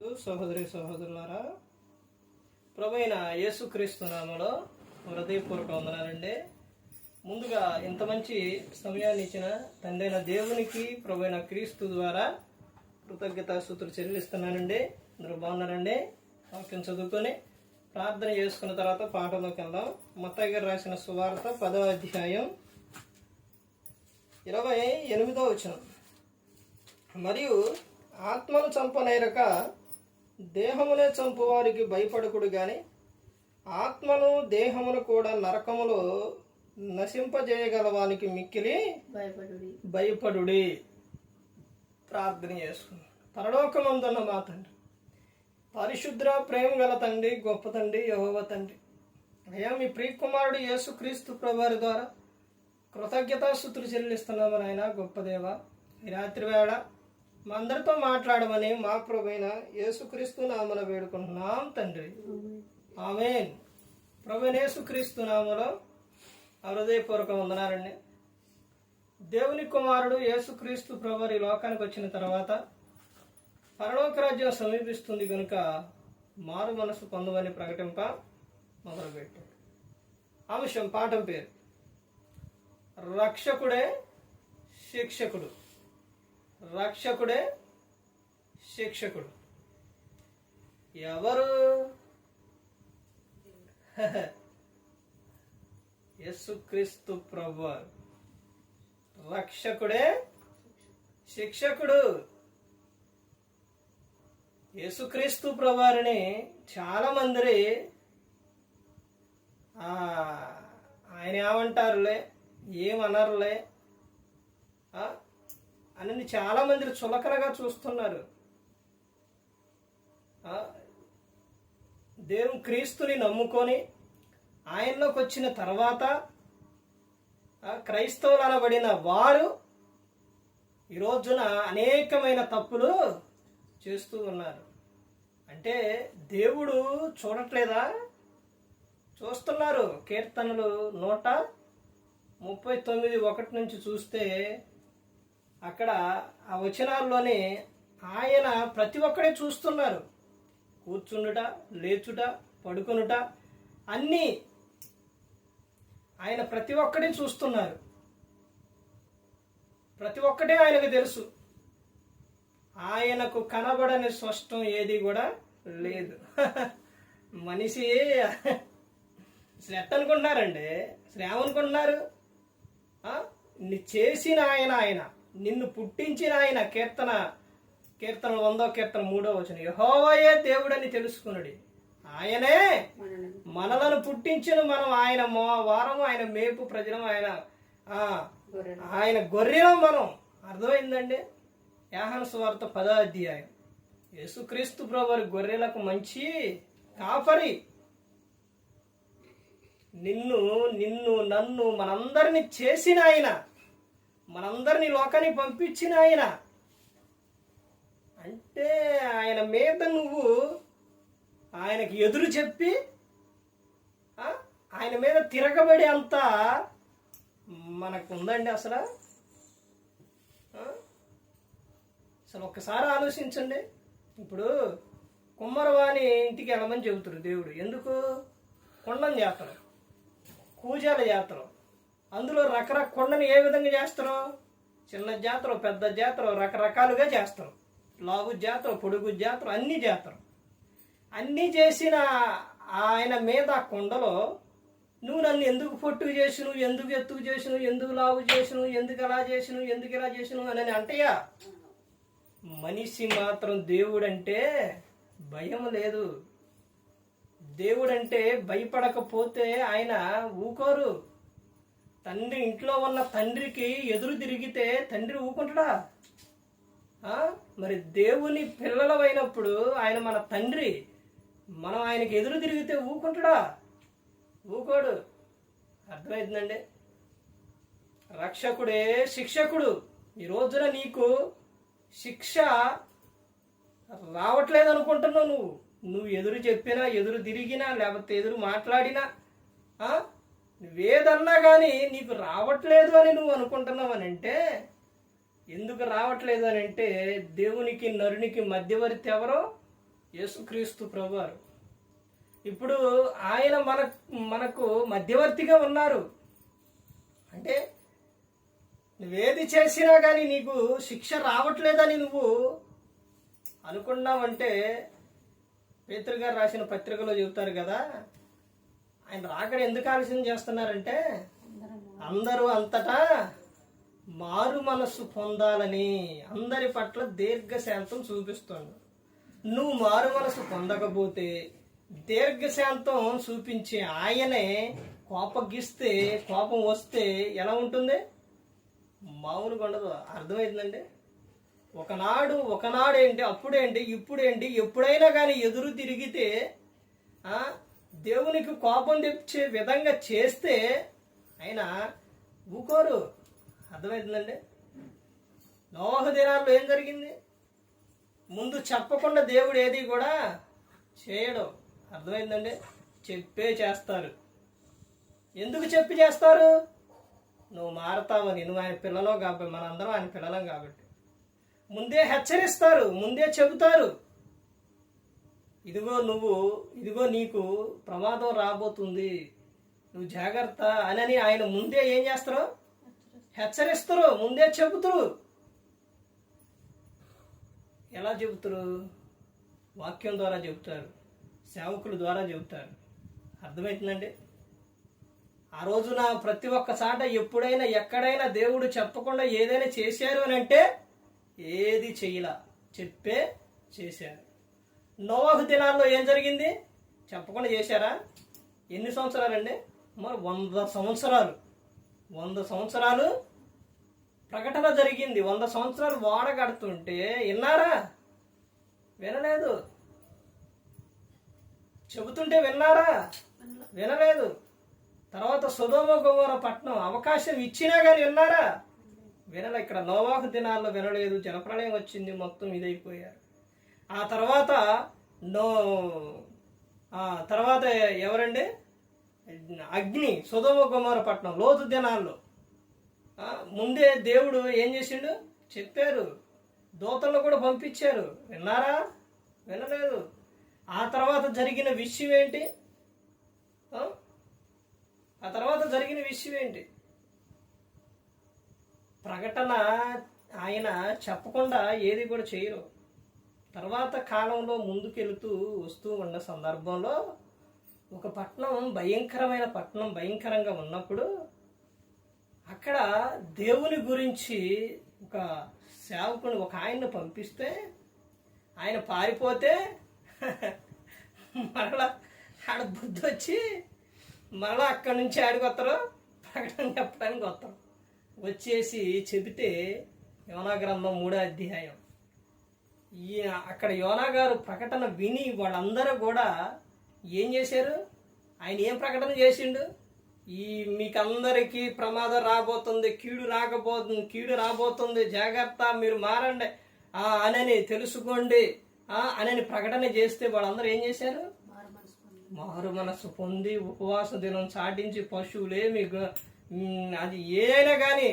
సహోదరి సహోదరులారా ప్రభైన యేసుక్రీస్తు నామలో హృదయపూర్వక వందనాలండి ముందుగా ఇంత మంచి సమయాన్ని ఇచ్చిన తండ్రైన దేవునికి ప్రభైన క్రీస్తు ద్వారా కృతజ్ఞతాస్తుతులు చెల్లిస్తున్నానండి. అందరూ బాగున్నారండి? వాక్యం చదువుకొని ప్రార్థన చేసుకున్న తర్వాత పాఠంలోకి వెళ్దాం. మత్తయ్య గారు రాసిన సువార్త పదవ అధ్యాయం ఇరవై ఎనిమిదో వచ్చిన మరియు ఆత్మను చంపనేరక దేహమునే చంపు వారికి భయపడకుడు గాని ఆత్మను దేహమును కూడా నరకములో నశింపజేయగలవానికి మిక్కిలి భయపడుడి. భయపడుడి. ప్రార్థన చేసుకున్నాం పరలోకమందున్న మా తండ్రి పరిశుద్ర ప్రేమ గల తండ్రి గొప్ప తండ్రి యహోవ తండ్రి. అయ్యా మీ ప్రియకుమారుడు యేసుక్రీస్తు ప్రభువారి ద్వారా కృతజ్ఞతాస్థుతులు చెల్లిస్తున్నాము నాయన గొప్ప దేవ. ఈ రాత్రి వేళ మా అందరితో మాట్లాడమని మా ప్రభైన యేసుక్రీస్తు నామన వేడుకుంటున్నాం తండ్రి. ఆమెన్. ప్రభు యేసుక్రీస్తు నామలో హృదయపూర్వక వందనాలండి. దేవుని కుమారుడు యేసుక్రీస్తు ప్రభు ఈ లోకానికి వచ్చిన తర్వాత పరలోక రాజ్యం సమీపిస్తుంది కనుక మారు మనసు పొందమని ప్రకటింప మొదలుపెట్టాడు అంశం పాఠం పేరు. రక్షకుడే శిక్షకుడు. రక్షకుడే శిక్షకుడు. ఎవరు? యస్సుక్రీస్తు ప్రభు. రక్షకుడే శిక్షకుడు. యేసుక్రీస్తు ప్రభువారిని చాలా మంది ఆ, ఆయన ఏమంటారులే? ఏమనరులే? ఆ, అని చాలా మంది చులకనగా చూస్తున్నారు. దేవుని క్రీస్తుని నమ్ముకొని ఆయనలోకి వచ్చిన తర్వాత క్రైస్తవులు అనబడిన వారు ఈ రోజున అనేకమైన తప్పులు చేస్తూ ఉన్నారు. అంటే దేవుడు చూడట్లేదా? చూస్తున్నారు కీర్తనలు నూట ముప్పై తొమ్మిది ఒకటి నుంచి చూస్తే అక్కడ ఆ వచనాల్లోనే ఆయన ప్రతి ఒక్కడే చూస్తున్నారు. కూర్చుండుట లేచుట పడుకునుట అన్నీ ఆయన ప్రతి ఒక్కడే చూస్తున్నారు. ప్రతి ఒక్కటే ఆయనకు తెలుసు. ఆయనకు కనబడని స్పష్టం ఏది కూడా లేదు. మనిషి అసలు అనుకుంటున్నారండి. అసలు ఏమనుకుంటున్నారు చేసిన ఆయన ఆయన. నిన్ను పుట్టించిన ఆయన కీర్తన కీర్తన వందో కీర్తన మూడో వచ్చిన యహోవయే దేవుడని తెలుసుకున్నాడు ఆయనే మనలను పుట్టించిన. మనం ఆయన మో వారం ఆయన మేపు ప్రజలం ఆయన గొర్రెలు ఆయన గొర్రెలం మనం. అర్థమైందండి? యాహన స్వార్థ పదో అధ్యాయం. యేసుక్రీస్తు ప్రభు గొర్రెలకు మంచి కాపరి. నిన్ను నిన్ను నన్ను మనందరిని చేసిన ఆయన. మనందరినీ లోకానికి పంపించిన ఆయన. అంటే ఆయన మీద నువ్వు ఆయనకి ఎదురు చెప్పి ఆయన మీద తిరగబడి అంత మనకు ఉందండి అసలు అసలు ఒక్కసారి ఆలోచించండి. ఇప్పుడు కుమ్మరవాణి ఇంటికి వెళ్ళమని చెబుతారు దేవుడు. ఎందుకు? కొండం జాతర. కూజాల జాతర. అందులో రకరకాల కొండను ఏ విధంగా చేస్తారు చిన్న జాతర పెద్ద జాతర రకరకాలుగా చేస్తారు లావు జాతర పొడుగు జాతర అన్ని జాతర అన్నీ చేసిన ఆయన మీద ఆ కొండలో నువ్వు నన్ను ఎందుకు పొట్టు చేసిను ఎందుకు ఎత్తుకు చేసిను ఎందుకు లావు చేసిను ఎందుకు అలా చేసిను ఎందుకు ఇలా చేసిను అని అంటయ్యా. మనిషి మాత్రం దేవుడంటే భయం లేదు. దేవుడంటే భయపడకపోతే ఆయన ఊకోరు. తండ్రి ఇంట్లో ఉన్న తండ్రికి ఎదురు తిరిగితే తండ్రి ఊకుంటాడా? మరి దేవుని పిల్లలమైనప్పుడు ఆయన మన తండ్రి మనం ఆయనకి ఎదురు తిరిగితే ఊకుంటాడా? ఊకోడు. అర్థమైందండి? రక్షకుడే శిక్షకుడు. ఈ రోజున నీకు శిక్ష రావట్లేదు అనుకుంటున్నావు నువ్వు. నువ్వు ఎదురు చెప్పినా ఎదురు తిరిగినా లేకపోతే ఎదురు మాట్లాడినా నువ్వేదన్నా కానీ నీకు రావట్లేదు అని నువ్వు అనుకుంటున్నావు అని అంటే ఎందుకు రావట్లేదు అని అంటే దేవునికి నరునికి మధ్యవర్తి ఎవరో? యేసుక్రీస్తు ప్రభువారు. ఇప్పుడు ఆయన మన మనకు మధ్యవర్తిగా ఉన్నారు. అంటే నువ్వేది చేసినా కానీ నీకు శిక్ష రావట్లేదని నువ్వు అనుకున్నావంటే పేతృగారు గారు రాసిన పత్రికలో చెబుతారు కదా ఆయన రాకడ ఎందుకు ఆలస్యం చేస్తున్నారంటే అందరూ అంతటా మారు మనస్సు పొందాలని అందరి పట్ల దీర్ఘశాంతం చూపిస్తాడు నువ్వు మారు మనసు పొందకపోతే దీర్ఘశాంతం చూపించే ఆయనే కోపగిస్తే కోపం వస్తే ఎలా ఉంటుంది? మామూలుగా ఉండదు. అర్థమైందండి? ఒకనాడు ఒకనాడేంటి అప్పుడేంటి ఇప్పుడేంటి ఎప్పుడైనా కానీ ఎదురు తిరిగితే దేవునికి కోపం తెచ్చే విధంగా చేస్తే ఆయన ఊకోరు. అర్థమవుతుందండి నోహ దినాల్లో ఏం జరిగింది? ముందు చెప్పకుండా దేవుడు ఏది కూడా చేయడం. అర్థమైందండి? చెప్పే చేస్తారు. ఎందుకు చెప్పి చేస్తారు? నువ్వు మారతావని నువ్వు ఆయన పిల్లలో కాబట్టి మనందరం ఆయన పిల్లలం కాబట్టి. ముందే హెచ్చరిస్తారు. ముందే చెబుతారు. ఇదిగో నువ్వు ఇదిగో నీకు ప్రమాదం రాబోతుంది. నువ్వు జాగ్రత్త అని ఆయన ముందే ఏం చేస్తారు? హెచ్చరిస్తారు. ముందే చెబుతురు. ఎలా చెబుతారు? వాక్యం ద్వారా చెబుతారు. సేవకుల ద్వారా చెబుతారు. అర్థమవుతుందండి ఆ రోజున ప్రతి ఒక్క చాట ఎప్పుడైనా ఎక్కడైనా దేవుడు చెప్పకుండా ఏదైనా చేశారు అని అంటే ఏది చెయ్యలా. చెప్పే చేశారు. నోవాహు దినాల్లో ఏం జరిగింది? చెప్పకుండా చేశారా? ఎన్ని సంవత్సరాలండి? మరి వంద సంవత్సరాలు. వంద సంవత్సరాలు ప్రకటన జరిగింది. వంద సంవత్సరాలు వాడగడుతుంటే విన్నారా? వినలేదు. చెబుతుంటే విన్నారా? వినలేదు. తర్వాత సుధోమ గోవర పట్నం అవకాశం ఇచ్చినా కానీ విన్నారా? వినలే. ఇక్కడ నోవాహు దినాల్లో వినలేదు. జనప్రళయం వచ్చింది. మొత్తం ఇదైపోయారు. ఆ తర్వాత నో తర్వాత ఎవరండి? అగ్ని సుధోమ కుమార పట్నం లోతు దినాల్లో. ముందే దేవుడు ఏం చేసిండు? చెప్పారు. దూతలను కూడా పంపించారు. విన్నారా? వినలేదు. ఆ తర్వాత జరిగిన విషయం ఏంటి? ఆ? ఆ తర్వాత జరిగిన విషయం ఏంటి? ప్రకటన ఆయన చెప్పకుండా ఏది కూడా చేయరు. తర్వాత కాలంలో ముందుకెళుతూ వస్తూ ఉన్న సందర్భంలో ఒక పట్టణం భయంకరమైన పట్టణం భయంకరంగా ఉన్నప్పుడు అక్కడ దేవుని గురించి ఒక సేవకుని ఒక ఆయన్ని పంపిస్తే ఆయన పారిపోతే మరలా ఆడ బుద్ధి వచ్చి మరలా అక్కడి నుంచి ఆడికి వస్తారు ప్రకటన చెప్పడానికి వస్తారు. వచ్చేసి చెబితే యోనా గ్రంథం మూడో అధ్యాయం. ఈ అక్కడ యోనా గారు ప్రకటన విని వాళ్ళందరూ కూడా ఏం చేశారు? ఆయన ఏం ప్రకటన చేసిండు? ఈ మీకందరికీ ప్రమాదం రాబోతుంది కీడు రాకపోతుంది కీడు రాబోతుంది జాగ్రత్త మీరు మారండి. అనని తెలుసుకోండి. అనని ప్రకటన చేస్తే వాళ్ళందరూ ఏం చేశారు? మారు మనసు పొంది ఉపవాస దినం చాటించి పశువులేమి అది ఏదైనా కానీ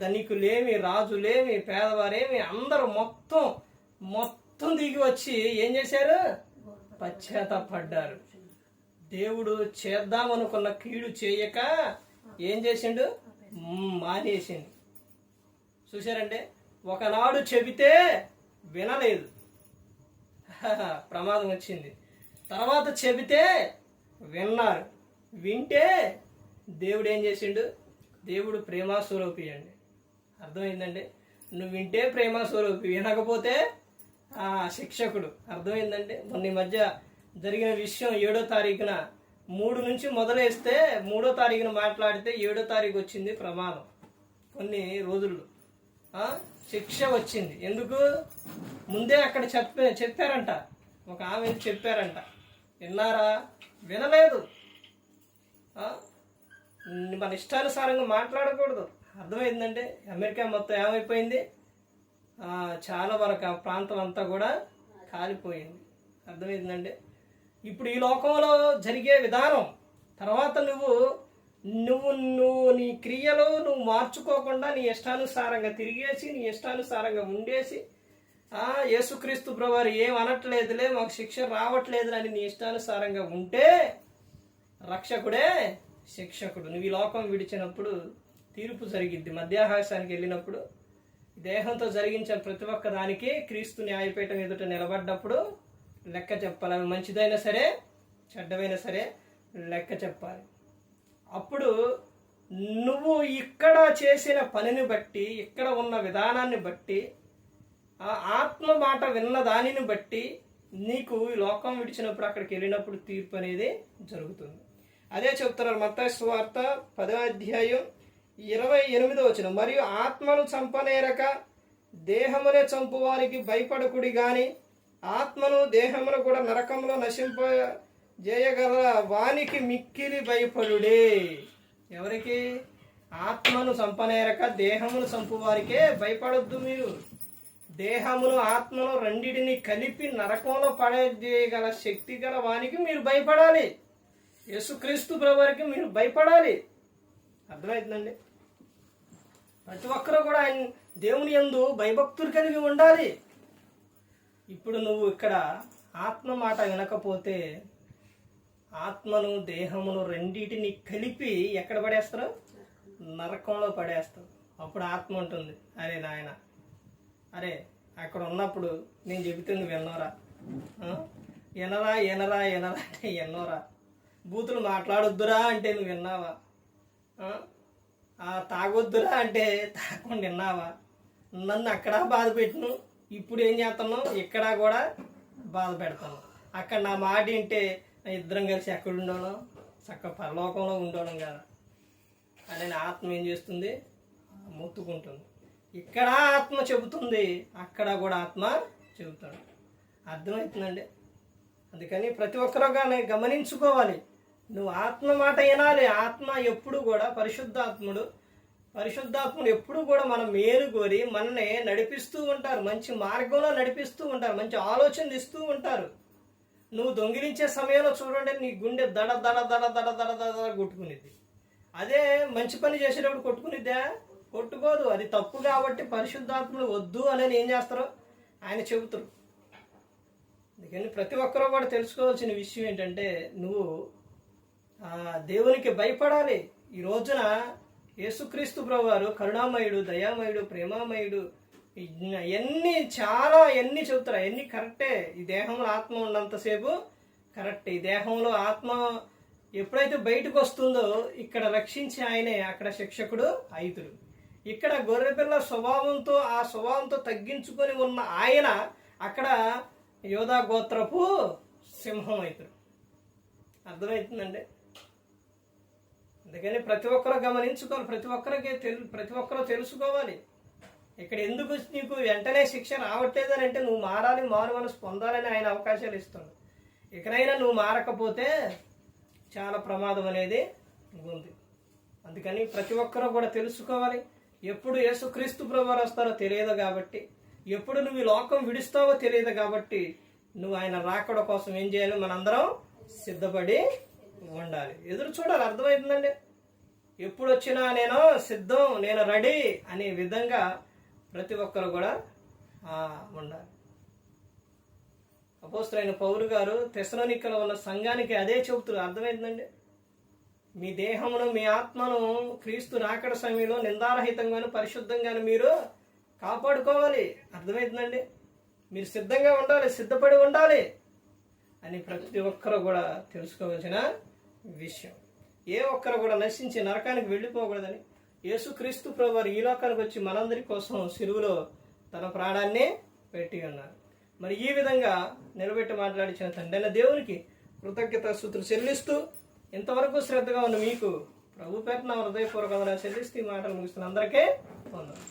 ధనికులేమి రాజులేమి పేదవారేమి అందరూ మొత్తం మొత్తం దిగి వచ్చి ఏం చేశారు? పశ్చాత్తపడ్డారు. దేవుడు చేద్దామనుకున్న కీడు చేయక ఏం చేసిండు? మానేసిండు. చూశారంటే ఒకనాడు చెబితే వినలేదు. ప్రమాదం వచ్చింది. తర్వాత చెబితే విన్నారు. వింటే దేవుడు ఏం చేసిండు? దేవుడు ప్రేమ స్వరూపి అండి. అర్థమైందండి? నువ్వు వింటే ప్రేమ స్వరూపి వినకపోతే ఆ శిక్షకుడు. అర్థమైందండి? మొన్న ఈ మధ్య జరిగిన విషయం ఏడో తారీఖున. మూడు నుంచి మొదలేస్తే మూడో తారీఖున మాట్లాడితే ఏడో తారీఖు వచ్చింది ప్రమాదం. కొన్ని రోజుల్లో. శిక్ష వచ్చింది. ఎందుకు? ముందే అక్కడ చెప్పే చెప్పారంట. ఒక ఆమె చెప్పారంట. విన్నారా? వినలేదు. మన ఇష్టానుసారంగా మాట్లాడకూడదు. అర్థమైందంటే అమెరికా మొత్తం ఏమైపోయింది? చాలా వరకు ఆ ప్రాంతం అంతా కూడా కాలిపోయింది. అర్థమైందండి? ఇప్పుడు ఈ లోకంలో జరిగే విధానం తర్వాత నువ్వు నువ్వు నువ్వు నీ క్రియలో నువ్వు మార్చుకోకుండా నీ ఇష్టానుసారంగా తిరిగేసి నీ ఇష్టానుసారంగా ఉండేసి యేసుక్రీస్తు ప్రభువారు ఏం అనట్లేదులే మాకు శిక్ష రావట్లేదు అని నీ ఇష్టానుసారంగా ఉంటే రక్షకుడే శిక్షకుడు. నువ్వు ఈ లోకం విడిచినప్పుడు తీర్పు జరిగిద్ది. మధ్యాహాసానికి వెళ్ళినప్పుడు దేహంతో జరిగించిన ప్రతి ఒక్క దానికి క్రీస్తు న్యాయపీఠం ఎదుట నిలబడ్డప్పుడు లెక్క చెప్పాలి. అవి మంచిదైనా సరే చెడ్డమైనా సరే లెక్క చెప్పాలి. అప్పుడు నువ్వు ఇక్కడ చేసిన పనిని బట్టి ఇక్కడ ఉన్న విధానాన్ని బట్టి ఆ ఆత్మ మాట విన్న దానిని బట్టి నీకు ఈ లోకం విడిచినప్పుడు అక్కడికి వెళ్ళినప్పుడు తీర్పు అనేది జరుగుతుంది. అదే చెప్తున్నారు మత సువార్త పదో అధ్యాయం ఇరవై ఎనిమిదో వచ్చిన మరియు ఆత్మను చంపనేరక దేహమునే చంపువారికి భయపడకుడి కానీ ఆత్మను దేహమును కూడా నరకంలో నశింప చేయగల వానికి మిక్కిలి భయపడుడే. ఎవరికి? ఆత్మను చంపనేరక దేహమును చంపువారికే భయపడొద్దు మీరు. దేహమును ఆత్మను రెండిటిని కలిపి నరకంలో పడేయగల శక్తి గల వానికి మీరు భయపడాలి. యేసుక్రీస్తు ప్రభువారికి మీరు భయపడాలి. అర్థమవుతుందండి ప్రతి ఒక్కరూ కూడా ఆయన దేవుని యందు భయభక్తులు కలిగి ఉండాలి. ఇప్పుడు నువ్వు ఇక్కడ ఆత్మ మాట వినకపోతే ఆత్మను దేహమును రెండింటిని కలిపి ఎక్కడ పడేస్తారు? నరకంలో పడేస్తావు అప్పుడు ఆత్మ ఉంటుంది. అరే నాయన అరే అక్కడ ఉన్నప్పుడు నేను చెబుతుంది విన్నోరా ఎనరా ఎనరా ఎనరా అంటే ఎన్నోరా బూతులు మాట్లాడొద్దురా అంటే నువ్వు విన్నావా? తాగొద్దురా అంటే తాగకుండా విన్నావా నన్ను అక్కడ బాధ పెట్టిను ఇప్పుడు ఏం చేస్తున్నావు? ఇక్కడ కూడా బాధ పెడతాను అక్కడ నా మాట వింటే ఇద్దరం కలిసి ఎక్కడ ఉండడం చక్క పరలోకంలో ఉండడం కదా. అనే ఆత్మ ఏం చేస్తుంది? మొత్తుకుంటుంది. ఇక్కడ ఆత్మ చెబుతుంది అక్కడ కూడా ఆత్మ చెబుతాడు. అర్థమవుతుందండి అందుకని ప్రతి ఒక్కరూ కానీ గమనించుకోవాలి. నువ్వు ఆత్మ మాట వినాలి. ఆత్మ ఎప్పుడు కూడా పరిశుద్ధాత్ముడు పరిశుద్ధాత్ముడు ఎప్పుడు కూడా మనం మేలు కోరి మనల్ని నడిపిస్తూ ఉంటారు. మంచి మార్గంలో నడిపిస్తూ ఉంటారు. మంచి ఆలోచనలు ఇస్తూ ఉంటారు. నువ్వు దొంగిలించే సమయంలో చూడండి నీ గుండె దడ దడ దడ దడ దడ దడ దడ కొట్టుకునేది. అదే మంచి పని చేసేటప్పుడు కొట్టుకునిద్దా కొట్టుకోదు. అది తప్పు కాబట్టి పరిశుద్ధాత్ముడు వద్దు అనేది ఏం చేస్తారు? ఆయన చెబుతారు. అందుకని ప్రతి ఒక్కరూ కూడా తెలుసుకోవాల్సిన విషయం ఏంటంటే నువ్వు దేవునికి భయపడాలి. ఈ రోజున యేసుక్రీస్తు ప్రభువారు కరుణామయుడు దయామయుడు ప్రేమామయుడు ఎన్ని చాలా ఎన్ని చెబుతారు ఎన్ని కరెక్టే. ఈ దేహంలో ఆత్మ ఉన్నంతసేపు కరెక్ట్. ఈ దేహంలో ఆత్మ ఎప్పుడైతే బయటకు వస్తుందో ఇక్కడ రక్షించి ఆయనే అక్కడ శిక్షకుడు ఐతుడు ఇక్కడ గొర్రెపిల్ల స్వభావంతో ఆ స్వభావంతో తగ్గించుకొని ఉన్న ఆయన అక్కడ యోధా గోత్రపు సింహం అవుతాడు అర్థమవుతుందండి అందుకని ప్రతి ఒక్కరూ గమనించుకోవాలి. ప్రతి ఒక్కరికి తెలు ప్రతి ఒక్కరూ తెలుసుకోవాలి. ఇక్కడ ఎందుకు నీకు వెంటనే శిక్ష రావట్లేదని అంటే నువ్వు మారాలి మారు మనసు పొందాలని ఆయన అవకాశాలు ఇస్తాడు ఇకనైనా నువ్వు మారకపోతే చాలా ప్రమాదం అనేది ఉంది. అందుకని ప్రతి ఒక్కరూ కూడా తెలుసుకోవాలి. ఎప్పుడు యేసుక్రీస్తు ప్రభువారు వస్తారో తెలియదు కాబట్టి ఎప్పుడు నువ్వు ఈ లోకం విడుస్తావో తెలియదు కాబట్టి నువ్వు ఆయన రాకడ కోసం ఏం చేయాలి? మనందరం సిద్ధపడి ఉండాలి. ఎదురు చూడాలి. అర్థమవుతుందండి? ఎప్పుడు వచ్చినా నేను సిద్ధం నేను రెడీ అనే విధంగా ప్రతి ఒక్కరు కూడా ఉండాలి. అపోస్తులైన పౌరు గారు తెసలోనికలో ఉన్న సంఘానికి అదే చెబుతున్నారు. అర్థమైందండి? మీ దేహమును మీ ఆత్మను క్రీస్తు రాకడ సమయంలో నిందారహితంగాను పరిశుద్ధంగాను మీరు కాపాడుకోవాలి. అర్థమైందండి? మీరు సిద్ధంగా ఉండాలి సిద్ధపడి ఉండాలి అని ప్రతి ఒక్కరు కూడా తెలుసుకోవాల్సిన విషయం. ఏ ఒక్కరు కూడా నశించి నరకానికి వెళ్ళిపోకూడదని యేసుక్రీస్తు ప్రభు వారు ఈ లోకానికి వచ్చి మనందరి కోసం సిలువులో తన ప్రాణాన్ని పెట్టి ఉన్నారు. మరి ఈ విధంగా నిలబెట్టి మాట్లాడించిన తండ్రిన దేవునికి కృతజ్ఞత సూత్రులు చెల్లిస్తూ ఇంతవరకు శ్రద్ధగా ఉన్న మీకు ప్రభు పేరున హృదయపూర్వకంగా చెల్లిస్తూ ఈ మాటలు ముగిస్తున్న అందరికీ పొందాలి